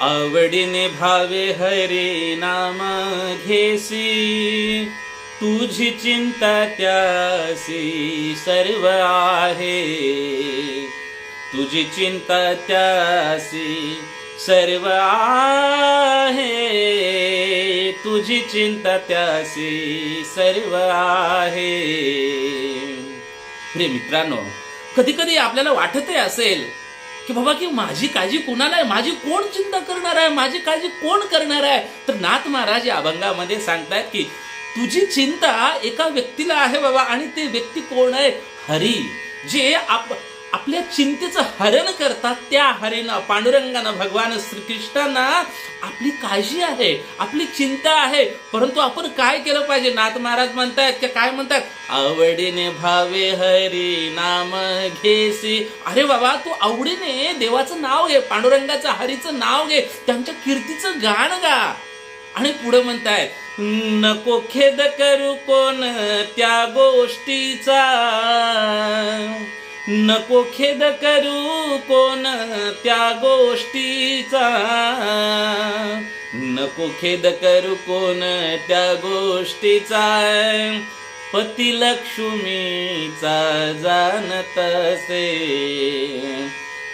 आवडीने भावे हरी नाम घेसी तुझी चिंता त्यासी सर्व आहे. तुझी चिंता त्यासी सर्व आहे. तुझी चिंता त्यासी सर्व आहे. प्रिय मित्रांनो कधी कधी आपल्याला वाटतही असेल की बाबा की माझी काळजी कोणाला आहे? माझी कोण चिंता करणार आहे? माझी काळजी कोण करणार आहे? तर नाथ महाराज या अभंगामध्ये सांगतायत की तुझी चिंता एका व्यक्तीला आहे बाबा आणि ते व्यक्ती कोण आहे? हरी जे आप आपल्या चिंतेचं हरण करतात त्या हरेनं पांडुरंगानं भगवान श्रीकृष्णांना. आपली काळजी आहे आपली चिंता आहे परंतु आपण काय केलं पाहिजे? नाथ महाराज म्हणतायत ते काय म्हणतात? आवडीने भावे हरी नाम घेसी. अरे बाबा तू आवडीने देवाचं नाव घे पांडुरंगाचं हरीचं नाव घे त्यांच्या कीर्तीचं गाण गा. आणि पुढे म्हणतायत नको खेद करू कोण त्या गोष्टीचा. नको खेद करू कोण त्या गोष्टीचा. नको खेद करू कोण त्या गोष्टीचा. पती लक्ष्मीचा जाणत असे.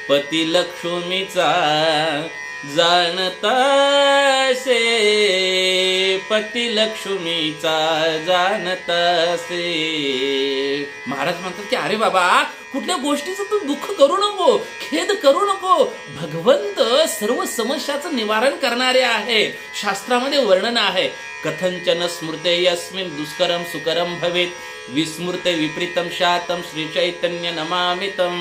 पती लक्ष्मीचा जाणत असे. पती लक्ष्मीचा जाणत असे. महाराज म्हणतात की अरे बाबा कुठल्या गोष्टीचं तू दुःख करू नको खेद करू नको. भगवंत सर्व समस्याचं निवारण करणारे आहे. शास्त्रामध्ये वर्णन आहे कथंचन स्मृते यस्मिन दुष्करम सुकरम भवेत. विस्मृते विपरीतम शातम श्री चैतन्य नमामितम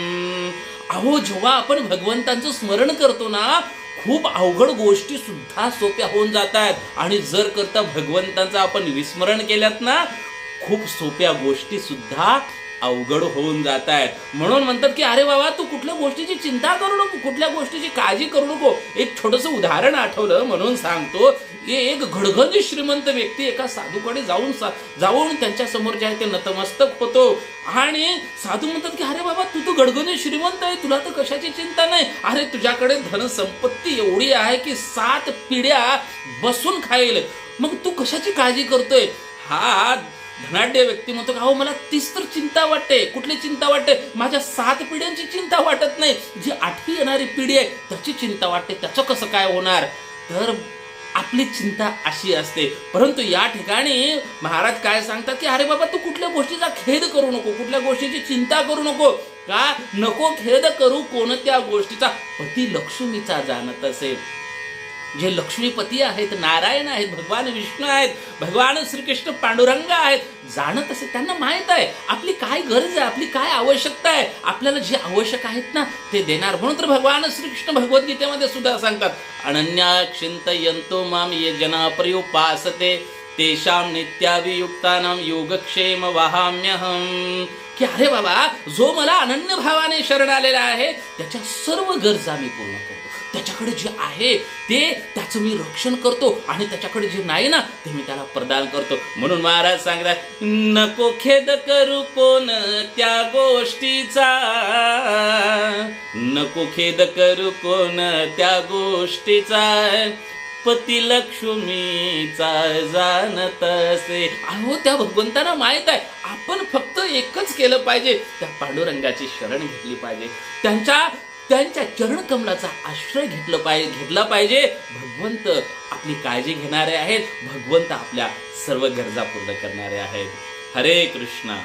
अहो जेव्हा आपण भगवंतांचं स्मरण करतो ना खूप अवघड गोष्टी सुद्धा सोप्या होऊन जात आहेत. आणि जर करता भगवंतांचं आपण विस्मरण केल्यात ना खूप सोप्या गोष्टी सुद्धा अवघड होऊन जात आहेत. म्हणून म्हणतात की अरे बाबा तू कुठल्या गोष्टीची चिंता करू नको कुठल्या गोष्टीची काळजी करू नको. एक छोटस उदाहरण आठवलं म्हणून सांगतो. एक घडघडी श्रीमंत व्यक्ती एका साधूकडे जाऊन सा- जाऊन त्यांच्यासमोर जे आहे ते नतमस्तक होतो. आणि साधू म्हणतात की अरे बाबा तू तर गडगडी श्रीमंत आहे तुला तर कशाची चिंता नाही. अरे तुझ्याकडे धनसंपत्ती एवढी आहे की सात पिढ्या बसून खाईल. मग तू कशाची काळजी करतोय? हा धनाढ्य व्यक्ती म्हणतो का हो मला तीच तर चिंता वाटते. कुठली चिंता वाटते? माझ्या सात पिढ्यांची चिंता वाटत नाही. जी आठवी येणारी पिढी आहे त्याची चिंता वाटते. त्याचं कसं काय होणार? तर आपली चिंता अशी असते. परंतु या ठिकाणी महाराज काय सांगतात की अरे बाबा तू कुठल्या गोष्टीचा खेद करू नको. कुठल्या गोष्टीची चिंता करू नको. का? नको खेद करू कोणत्या गोष्टीचा? पती लक्ष्मीचा जाणत असेल जे लक्ष्मीपती आहेत नारायण आहेत भगवान विष्णू आहेत भगवान श्रीकृष्ण पांडुरंग आहेत जाणत असे त्यांना माहीत आहे. आपली काय गरज आहे आपली काय आवश्यकता आहे आपल्याला जे आवश्यक आहेत ना ते देणार. म्हणून तर भगवान श्रीकृष्ण भगवद्गीतेमध्ये सुद्धा सांगतात अनन्या चिंतयंतो माम ये जना पर्युपासते तेषां नित्याभियुक्तानां योगक्षेम वहाम्यहम. की अरे बाबा जो मला अनन्य भावाने शरण आलेला आहे त्याच्या सर्व गरजा मी पूर्ण करतो. त्याच्याकडे जे आहे ते त्याचं मी रक्षण करतो आणि त्याच्याकडे जे नाही ना ते मी त्याला प्रदान करतो. म्हणून महाराज सांगतात नको खेद करू कोण त्या गोष्टीचा. नको खेद करू कोण त्या गोष्टीचा. पती लक्ष्मीचा जाणत असे. अहो त्या भगवंताला माहीत आहे आपण फक्त एकच केलं पाहिजे त्या पांडुरंगाची शरण घेतली पाहिजे. त्यांच्या त्यांच्या चरणकमलाचा आश्रय घेतलं पाहिजे घेतला पाहिजे. भगवंत आपली काळजी घेणारे आहेत. भगवंत आपल्या सर्व गरजा पूर्ण करणारे आहेत. हरे कृष्णा.